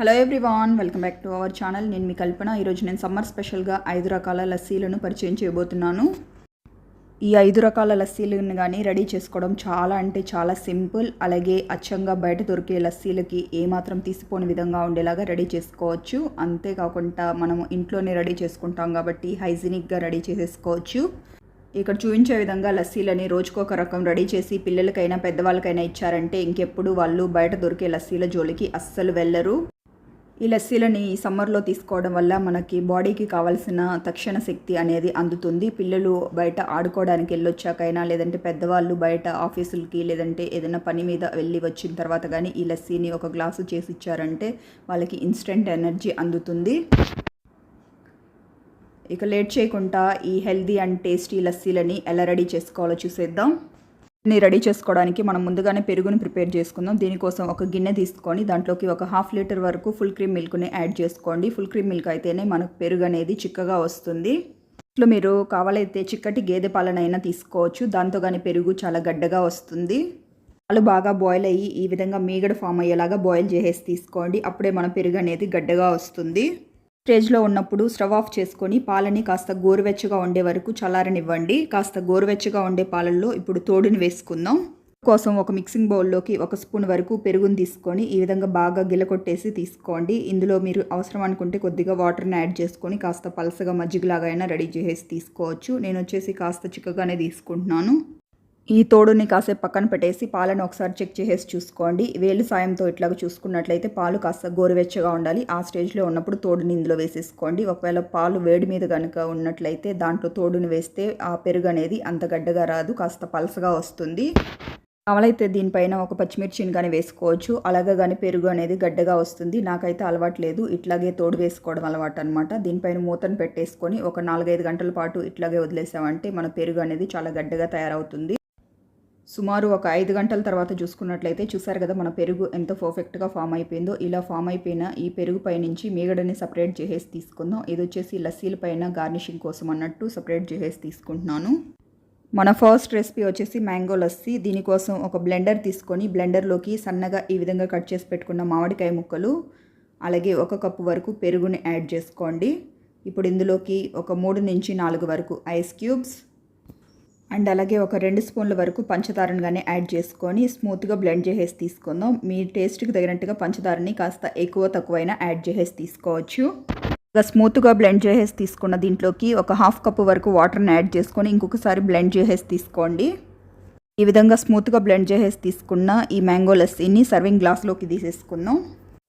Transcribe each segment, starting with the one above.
Hello everyone welcome back to our channel నేను మీ కల్పన. ఈరోజు నేను సమ్మర్ స్పెషల్గా ఐదు రకాల లస్సీలను పరిచయం చేయబోతున్నాను. ఈ ఐదు రకాల లస్సీలను కానీ రెడీ చేసుకోవడం చాలా అంటే చాలా సింపుల్. అలాగే అచ్చంగా బయట దొరికే లస్సీలకి ఏమాత్రం తీసిపోని విధంగా ఉండేలాగా రెడీ చేసుకోవచ్చు. అంతేకాకుండా మనము ఇంట్లోనే రెడీ చేసుకుంటాం కాబట్టి హైజీనిక్గా రెడీ చేసేసుకోవచ్చు. ఇక్కడ చూపించే విధంగా లస్సీలని రోజుకొక రకం రెడీ చేసి పిల్లలకైనా పెద్దవాళ్ళకైనా ఇచ్చారంటే ఇంకెప్పుడు వాళ్ళు బయట దొరికే లస్సీల జోలికి అస్సలు వెళ్ళరు. ఈ లస్సీలని ఈ సమ్మర్లో తీసుకోవడం వల్ల మనకి బాడీకి కావాల్సిన తక్షణ శక్తి అనేది అందుతుంది. పిల్లలు బయట ఆడుకోవడానికి వెళ్ళొచ్చాకైనా లేదంటే పెద్దవాళ్ళు బయట ఆఫీసులకి లేదంటే ఏదైనా పని మీద వెళ్ళి వచ్చిన తర్వాత కానీ ఈ లస్సీని ఒక గ్లాసు చేసి ఇచ్చారంటే వాళ్ళకి ఇన్స్టెంట్ ఎనర్జీ అందుతుంది. ఇక లేట్ చేయకుండా ఈ హెల్దీ అండ్ టేస్టీ లస్సీలని ఎలా రెడీ చేసుకోవాలో చూసేద్దాం. దీన్ని రెడీ చేసుకోవడానికి మనం ముందుగానే పెరుగుని ప్రిపేర్ చేసుకుందాం. దీనికోసం ఒక గిన్నె తీసుకొని దాంట్లోకి ఒక హాఫ్ లీటర్ వరకు ఫుల్ క్రీమ్ మిల్క్ని యాడ్ చేసుకోండి. ఫుల్ క్రీమ్ మిల్క్ అయితేనే మనకు పెరుగు అనేది చిక్కగా వస్తుంది. ఇట్లా మీరు కావాలైతే చిక్కటి గేదె పాలనైనా తీసుకోవచ్చు. దాంతో కానీ పెరుగు చాలా గడ్డగా వస్తుంది. పాలు బాగా బాయిల్ అయ్యి ఈ విధంగా మీగడ ఫామ్ అయ్యేలాగా బాయిల్ చేసేసి తీసుకోండి. అప్పుడే మన పెరుగు అనేది గడ్డగా వస్తుంది. స్టేజ్లో ఉన్నప్పుడు స్టవ్ ఆఫ్ చేసుకొని పాలని కాస్త గోరువెచ్చగా ఉండే వరకు చల్లారనివ్వండి. కాస్త గోరువెచ్చగా ఉండే పాలల్లో ఇప్పుడు తోడుని వేసుకుందాం. కోసం ఒక మిక్సింగ్ బౌల్లోకి ఒక స్పూన్ వరకు పెరుగుని తీసుకొని ఈ విధంగా బాగా గిలకొట్టేసి తీసుకోండి. ఇందులో మీరు అవసరం అనుకుంటే కొద్దిగా వాటర్ని యాడ్ చేసుకొని కాస్త పలసగా మజ్జిగలాగా అయినా రెడీ చేసి తీసుకోవచ్చు. నేను వచ్చేసి కాస్త చిక్కగానే తీసుకుంటున్నాను. ఈ తోడుని కాసేపు పక్కన పెట్టేసి పాలను ఒకసారి చెక్ చేసేసి చూసుకోండి. వేలు సాయంతో ఇట్లాగ చూసుకున్నట్లయితే పాలు కాస్త గోరువెచ్చగా ఉండాలి. ఆ స్టేజ్లో ఉన్నప్పుడు తోడుని ఇందులో వేసేసుకోండి. ఒకవేళ పాలు వేడి మీద కనుక ఉన్నట్లయితే దాంట్లో తోడుని వేస్తే ఆ పెరుగు అనేది అంత గడ్డగా రాదు కాస్త పలసగా వస్తుంది. కావాలైతే దీనిపైన ఒక పచ్చిమిర్చిని కానీ వేసుకోవచ్చు. అలాగే కానీ పెరుగు అనేది గడ్డగా వస్తుంది. నాకైతే అలవాటు లేదు. ఇట్లాగే తోడు వేసుకోవడం అలవాటు అనమాట దీనిపైన మూతను పెట్టేసుకొని ఒక నాలుగైదు గంటల పాటు ఇట్లాగే వదిలేసామంటే మన పెరుగు అనేది చాలా గడ్డగా తయారవుతుంది. సుమారు ఒక ఐదు గంటల తర్వాత చూసుకున్నట్లయితే చూసారు కదా మన పెరుగు ఎంత పర్ఫెక్ట్గా ఫామ్ అయిపోయిందో. ఇలా ఫామ్ అయిపోయిన ఈ పెరుగు పై నుంచి మీగడని సపరేట్ చేసేసి తీసుకుందాం. ఇది వచ్చేసి లస్సీల పైన గార్నిషింగ్ కోసం అన్నట్టు సపరేట్ చేసేసి తీసుకుంటున్నాను. మన ఫస్ట్ రెసిపీ వచ్చేసి మ్యాంగో లస్సీ. దీనికోసం ఒక బ్లెండర్ తీసుకొని బ్లెండర్లోకి సన్నగా ఈ విధంగా కట్ చేసి పెట్టుకున్న మామిడికాయ ముక్కలు అలాగే ఒక కప్పు వరకు పెరుగుని యాడ్ చేసుకోండి. ఇప్పుడు ఇందులోకి ఒక మూడు నుంచి నాలుగు వరకు ఐస్ క్యూబ్స్ అండ్ అలాగే ఒక రెండు స్పూన్ల వరకు పంచదారను కానీ యాడ్ చేసుకొని స్మూత్గా బ్లెండ్ చేసేసి తీసుకుందాం. మీ టేస్ట్కి తగినట్టుగా పంచదారని కాస్త ఎక్కువ తక్కువైనా యాడ్ చేసేసి తీసుకోవచ్చు. ఇక స్మూత్గా బ్లెండ్ చేసేసి తీసుకున్న దీంట్లోకి ఒక హాఫ్ కప్ వరకు వాటర్ని యాడ్ చేసుకొని ఇంకొకసారి బ్లెండ్ చేసేసి తీసుకోండి. ఈ విధంగా స్మూత్గా బ్లెండ్ చేసేసి తీసుకున్న ఈ మ్యాంగో లస్సీని సర్వింగ్ గ్లాస్లోకి తీసేసుకుందాం.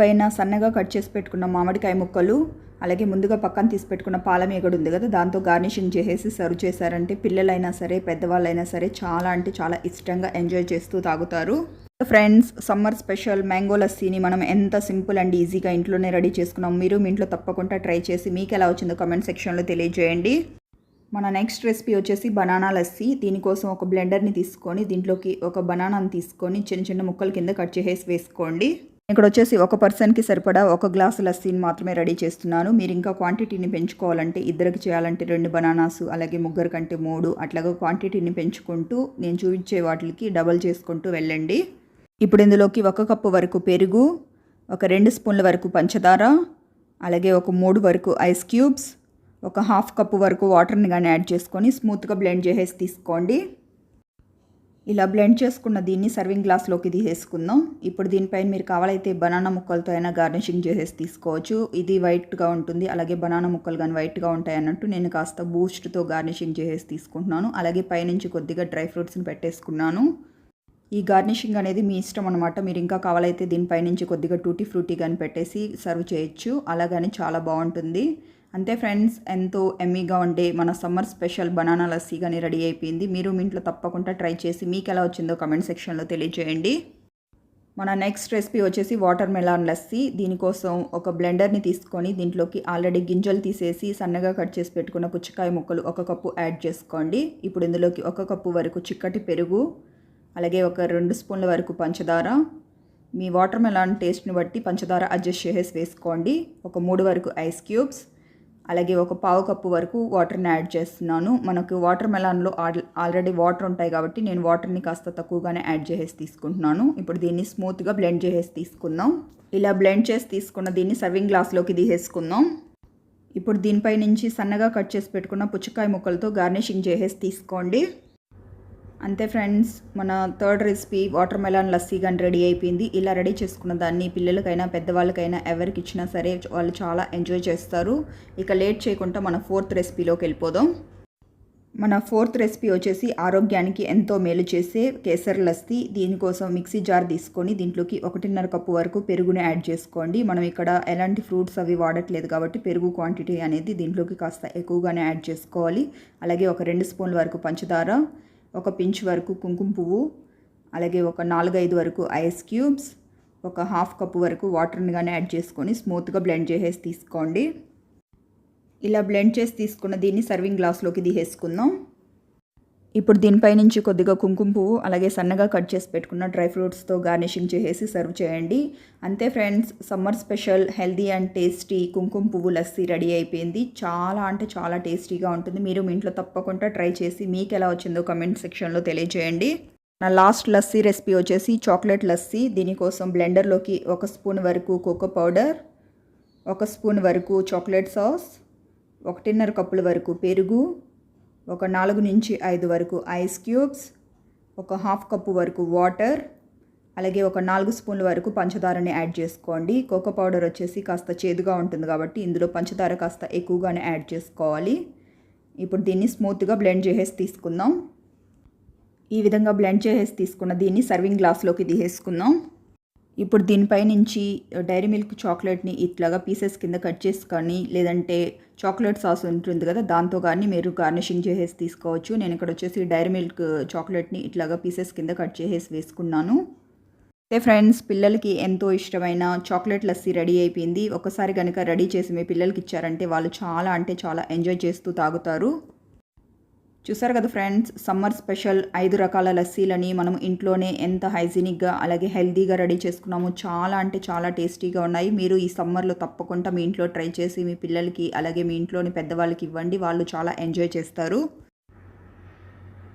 పైన సన్నగా కట్ చేసి పెట్టుకున్న మామిడికాయ ముక్కలు అలాగే ముందుగా పక్కన తీసి పెట్టుకున్న పాల మీగడ ఉంది కదా దాంతో గార్నిషింగ్ చేసేసి సర్వ్ చేశారంటే పిల్లలైనా సరే పెద్దవాళ్ళైనా సరే చాలా అంటే చాలా ఇష్టంగా ఎంజాయ్ చేస్తూ తాగుతారు. ఫ్రెండ్స్ సమ్మర్ స్పెషల్ మ్యాంగో లస్సీని మనం ఎంత సింపుల్ అండ్ ఈజీగా ఇంట్లోనే రెడీ చేసుకున్నాం మీరు మీ ఇంట్లో తప్పకుండా ట్రై చేసి మీకు ఎలా వచ్చిందో కమెంట్ సెక్షన్లో తెలియజేయండి. మన నెక్స్ట్ రెసిపీ వచ్చేసి బనానా లస్సీ. దీనికోసం ఒక బ్లెండర్ని తీసుకొని దీంట్లోకి ఒక బనానాని తీసుకొని చిన్న చిన్న ముక్కల కింద కట్ చేసేసి వేసుకోండి. ఇక్కడ వచ్చేసి ఒక పర్సన్కి సరిపడా ఒక గ్లాసు లస్సీని మాత్రమే రెడీ చేస్తున్నాను. మీరు ఇంకా క్వాంటిటీని పెంచుకోవాలంటే ఇద్దరికి చేయాలంటే రెండు బనానాస్ అలాగే ముగ్గురు కంటే మూడు అట్లాగా క్వాంటిటీని పెంచుకుంటూ నేను చూపించే వాటికి డబల్ చేసుకుంటూ వెళ్ళండి. ఇప్పుడు ఇందులోకి ఒక కప్పు వరకు పెరుగు ఒక రెండు స్పూన్ల వరకు పంచదార అలాగే ఒక మూడు వరకు ఐస్ క్యూబ్స్ ఒక హాఫ్ కప్పు వరకు వాటర్ని కానీ యాడ్ చేసుకొని స్మూత్గా బ్లెండ్ చేసేసి తీసుకోండి. ఇలా బ్లెండ్ చేసుకున్న దీన్ని సర్వింగ్ గ్లాస్లోకి తీసేసుకుందాం. ఇప్పుడు దీనిపైన మీరు కావాలైతే బనానా ముక్కలతో అయినా గార్నిషింగ్ చేసేసి తీసుకోవచ్చు. ఇది వైట్గా ఉంటుంది. అలాగే బనానా ముక్కలు కానీ వైట్గా ఉంటాయి అన్నట్టు నేను కాస్త బూస్ట్తో గార్నిషింగ్ చేసేసి తీసుకుంటున్నాను. అలాగే పైనుంచి కొద్దిగా డ్రై ఫ్రూట్స్ని పెట్టేసుకున్నాను. ఈ గార్నిషింగ్ అనేది మీ ఇష్టం అనమాట మీరు ఇంకా కావాలైతే దీనిపై నుంచి కొద్దిగా టూటీ ఫ్రూటీ కానీ పెట్టేసి సర్వ్ చేయొచ్చు. అలాగని చాలా బాగుంటుంది. అంతే ఫ్రెండ్స్ ఎంతో ఎమ్మీగా ఉండే మన సమ్మర్ స్పెషల్ బనానా లస్సీ కానీ రెడీ అయిపోయింది. మీరు మీ ఇంట్లో తప్పకుండా ట్రై చేసి మీకు ఎలా వచ్చిందో కమెంట్ సెక్షన్లో తెలియజేయండి. మన నెక్స్ట్ రెసిపీ వచ్చేసి వాటర్ మెలాన్ లస్సీ. దీనికోసం ఒక బ్లెండర్ని తీసుకొని దీంట్లోకి ఆల్రెడీ గింజలు తీసేసి సన్నగా కట్ చేసి పెట్టుకున్న పుచ్చకాయ ముక్కలు ఒక కప్పు యాడ్ చేసుకోండి. ఇప్పుడు ఇందులోకి ఒక కప్పు వరకు చిక్కటి పెరుగు అలాగే ఒక రెండు స్పూన్ల వరకు పంచదార. మీ వాటర్ మెలాన్ టేస్ట్ని బట్టి పంచదార అడ్జస్ట్ చేసేసి వేసుకోండి. ఒక మూడు వరకు ఐస్ క్యూబ్స్. అలాగే ఒక పావు కప్పు వరకు వాటర్ని యాడ్ చేస్తున్నాను. మనకు వాటర్ మెలాన్లో ఆల్రెడీ వాటర్ ఉంటాయి కాబట్టి నేను వాటర్ని కాస్త తక్కువగానే యాడ్ చేసేసి తీసుకుంటున్నాను. ఇప్పుడు దీన్ని స్మూత్గా బ్లెండ్ చేసేసి తీసుకుందాం. ఇలా బ్లెండ్ చేసి తీసుకున్న దీన్ని సర్వింగ్ గ్లాస్లోకి తీసేసుకుందాం. ఇప్పుడు దీనిపై నుంచి సన్నగా కట్ చేసి పెట్టుకున్న పుచ్చకాయ ముక్కలతో గార్నిషింగ్ చేసేసి తీసుకోండి. అంతే ఫ్రెండ్స్ మన third recipe watermelon lassi కానీ రెడీ అయిపోయింది. ఇలా రెడీ చేసుకున్న దాన్ని పిల్లలకైనా పెద్దవాళ్ళకైనా ఎవరికి ఇచ్చినా సరే వాళ్ళు చాలా ఎంజాయ్ చేస్తారు. ఇక లేట్ చేయకుండా మన ఫోర్త్ రెసిపీలోకి వెళ్ళిపోదాం. మన ఫోర్త్ రెసిపీ వచ్చేసి ఆరోగ్యానికి ఎంతో మేలు చేసే కేసర్ లస్సీ. దీనికోసం మిక్సీ జార్ తీసుకొని దీంట్లోకి ఒకటిన్నర కప్పు వరకు పెరుగుని యాడ్ చేసుకోండి. మనం ఇక్కడ ఎలాంటి ఫ్రూట్స్ అవి వాడట్లేదు కాబట్టి పెరుగు క్వాంటిటీ అనేది దీంట్లోకి కాస్త ఎక్కువగానే యాడ్ చేసుకోవాలి. అలాగే ఒక రెండు స్పూన్ల వరకు పంచదార ఒక పించ్ వరకు కుంకుమ పువ్వు అలాగే ఒక నాలుగైదు వరకు ఐస్ క్యూబ్స్ ఒక హాఫ్ కప్పు వరకు వాటర్ని కానీ యాడ్ చేసుకొని స్మూత్గా బ్లెండ్ చేసేసి తీసుకోండి. ఇలా బ్లెండ్ చేసి తీసుకున్న దీన్ని సర్వింగ్ గ్లాస్లోకి తీసేసుకుందాం. ఇప్పుడు దీనిపై నుంచి కొద్దిగా కుంకుమ పువ్వు అలాగే సన్నగా కట్ చేసి పెట్టుకున్న డ్రై ఫ్రూట్స్తో గార్నిషింగ్ చేసేసి సర్వ్ చేయండి. అంతే friends summer special healthy and tasty కుంకుమ పువ్వు లస్సీ రెడీ అయిపోయింది. చాలా అంటే చాలా టేస్టీగా ఉంటుంది. మీరు మీ ఇంట్లో తప్పకుండా ట్రై చేసి మీకు ఎలా వచ్చిందో కమెంట్ సెక్షన్లో తెలియజేయండి. నా లాస్ట్ లస్సీ రెసిపీ వచ్చేసి చాక్లెట్ లస్సీ. దీనికోసం బ్లెండర్లోకి ఒక స్పూన్ వరకు కోకో పౌడర్ ఒక స్పూన్ వరకు చాక్లెట్ సాస్ ఒకటిన్నర కప్పుల వరకు పెరుగు ఒక నాలుగు నుంచి ఐదు వరకు ఐస్ క్యూబ్స్ ఒక హాఫ్ కప్పు వరకు వాటర్ అలాగే ఒక నాలుగు స్పూన్ల వరకు పంచదారని యాడ్ చేసుకోండి. కోకో పౌడర్ వచ్చేసి కాస్త చేదుగా ఉంటుంది కాబట్టి ఇందులో పంచదార కాస్త ఎక్కువగానే యాడ్ చేసుకోవాలి. ఇప్పుడు దీన్ని స్మూత్గా బ్లెండ్ చేసేసి తీసుకుందాం. ఈ విధంగా బ్లెండ్ చేసేసి తీసుకున్న దీన్ని సర్వింగ్ గ్లాస్లోకి తీసేసుకుందాం. ఇప్పుడు దీనిపై నుంచి డైరీ మిల్క్ చాక్లెట్ని ఇట్లాగా పీసెస్ కింద కట్ చేసుకొని లేదంటే చాక్లెట్ సాస్ ఉంటుంది కదా దాంతో కానీ మీరు గార్నిషింగ్ చేసేసి తీసుకోవచ్చు. నేను ఇక్కడ వచ్చేసి డైరీ మిల్క్ చాక్లెట్ని ఇట్లాగా పీసెస్ కింద కట్ చేసేసి వేసుకున్నాను. అయితే ఫ్రెండ్స్ పిల్లలకి ఎంతో ఇష్టమైన చాక్లెట్ లస్సీ రెడీ అయిపోయింది. ఒకసారి కనుక రెడీ చేసి మీ పిల్లలకి ఇచ్చారంటే వాళ్ళు చాలా అంటే చాలా ఎంజాయ్ చేస్తూ తాగుతారు. చూసారు కదా ఫ్రెండ్స్ సమ్మర్ స్పెషల్ ఐదు రకాల లస్సీలని మనం ఇంట్లోనే ఎంత హైజీనిక్గా అలాగే హెల్తీగా రెడీ చేసుకున్నాము చాలా అంటే చాలా టేస్టీగా ఉన్నాయి. మీరు ఈ సమ్మర్లో తప్పకుండా మీ ఇంట్లో ట్రై చేసి మీ పిల్లలకి అలాగే మీ ఇంట్లోని పెద్దవాళ్ళకి ఇవ్వండి. వాళ్ళు చాలా ఎంజాయ్ చేస్తారు.